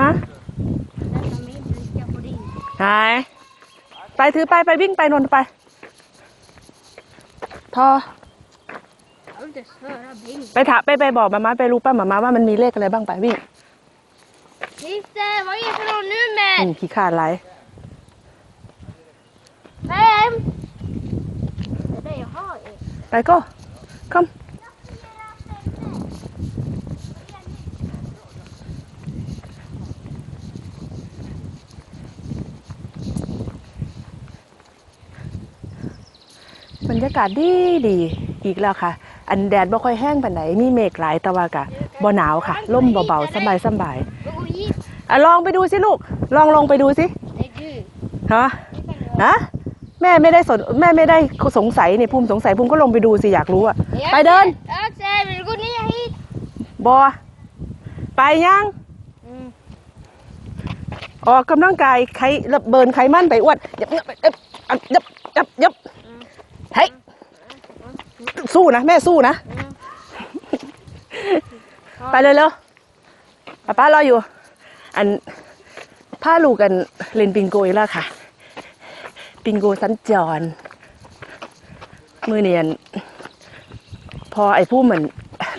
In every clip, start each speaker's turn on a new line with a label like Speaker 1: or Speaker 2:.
Speaker 1: ฮะ
Speaker 2: Den har mindre dricka på din.
Speaker 1: ไหนไปถือไปไปวิ่งไปนนท์ไป ทอ
Speaker 2: Jag vill inte ens höra bing.
Speaker 1: ไปถามไปไปบอกมาม่าไปรู้ป่ะมาม่าว่ามันมีเลขอะไรบ้างไปวิ่ง
Speaker 2: Christer, vad är det för någon
Speaker 1: อื
Speaker 2: nummer?
Speaker 1: มขี้ขาดไร
Speaker 2: Fem! Det är det jag har. ju.
Speaker 1: ไปก็ค รรยากาศดีดีอีกแล้วค่ะ อันแดดบ่ค่อยแห้งปานไหนมีเมฆหลายแต่ว่ากะบ่หนาวค่ะล่มเบาๆสบายสบาย
Speaker 2: Då går vi hit.
Speaker 1: ๆอะลองไปดูสิลูก ลองลงไปดูสิ
Speaker 2: Nej du.
Speaker 1: ฮะ
Speaker 2: Det kan jag.
Speaker 1: นะแม่ไม่ได้สนแม่ไม่ได้สงสัยนี่ภูมิสงสัยภูมิก็ลงไปดูสิอยากรู้อะไปเดิน
Speaker 2: Axel, vill du gå ner hit?
Speaker 1: บอไปยัง
Speaker 2: Mm.
Speaker 1: ออกกำลังกายไขเบิร์นไขมันไปอ้วนยับยับยับยับยับยับเฮ้ย สู้นะ แม่สู้นะ ไปเลยเร็วป้าป้ารออยู่ อันผ้าลูกกันเล่นปิงโกอีกแล้วค่ะ ปิงโกสัญจร มือเนียน พอไอ้ผู้เหมือน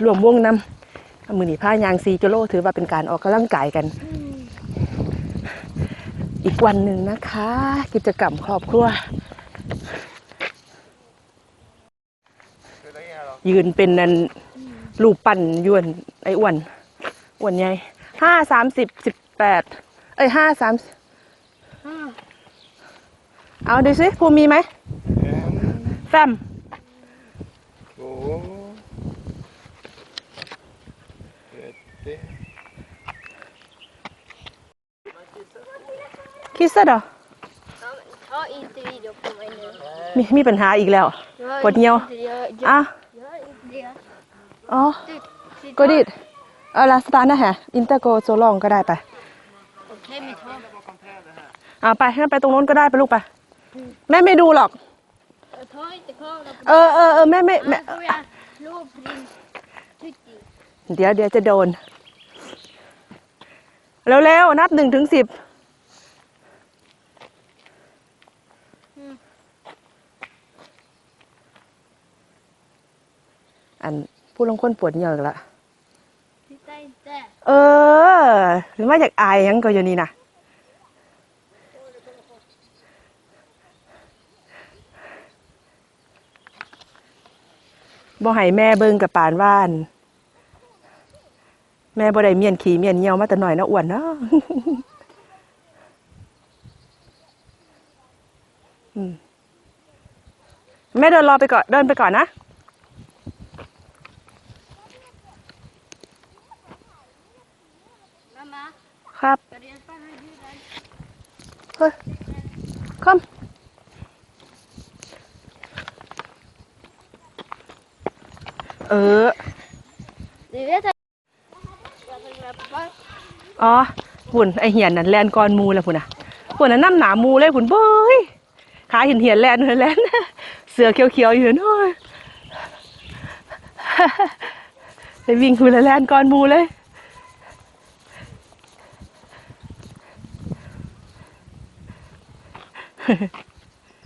Speaker 1: รวมวงน้ำมือนีผ้ายางซีโจโลถือว่าเป็นการออกกำลังกายกัน อีกวันหนึ่งนะคะ กิจกรรมครอบครัว ยืนเป็นนันรูปปั่นยวนไอ้อ้วนอ้วนใหญ่ห้าสามสิบสิบแปดเอ้ยห้าสาม
Speaker 2: Ah.
Speaker 1: เอาดูสิภูมิมีไหม
Speaker 3: En,
Speaker 1: แฟม
Speaker 3: två, trettio.
Speaker 1: คิดซะเดอ
Speaker 2: Ja, men ta inte video på mig nu.
Speaker 1: มีมีปัญหาอีกแล้ว
Speaker 2: Jag,
Speaker 1: På ett njå.
Speaker 2: Jag, jag,
Speaker 1: อะ อ๋อ
Speaker 2: Titta.
Speaker 1: ก็ดิดเอาลาสตาร์นะฮะ อินเตอร์โกโซลองก็ได้ไป
Speaker 2: Okej, men ta.
Speaker 1: เอาไปงั้นไปตรงนู้นก็ได้ไปลูกไป แม่ไม่ดูหรอก
Speaker 2: Ta inte kameran på
Speaker 1: เออเออเออแม่ไม่แม่
Speaker 2: Annars får jag slå prins Tutti.
Speaker 1: เดี๋ยวเดี๋ยวจะโดน เร็วๆ นับหนึ่งถึงสิบอัน ผู้ลงคนปวดเหงื่ออีกละ
Speaker 2: Titta inte.
Speaker 1: เออหรือว่าอยากอายหยังก็อยู่นี่นะบ่ให้แม่เบิ่งกับปานว่าน แม่บ่ได้เมียนขี่เมียนเหี่ยวมาแต่หน่อยนะอ้วนเนาะอืมแม่เดินรอไปก่อนเดินไปก่อนนะ ครับ
Speaker 2: ska du hjälpa mig med bilen?
Speaker 1: เฮ้ยคอมเออ
Speaker 2: Du vet att jag vill med pappa.
Speaker 1: อ๋อหุ่นไอเหียนนั่นแลนก่อนหมูแล้วพุ่นน่ะพุ่นน่ะน้ำหนาหมูเลยพุ่นเบ้ยขาเห็นเหียนแลนแลนเสือเขียวๆอยู่น้อยไปวิ่งพุ่นแล้วแลนก่อนหมูเลย 嘿 嘿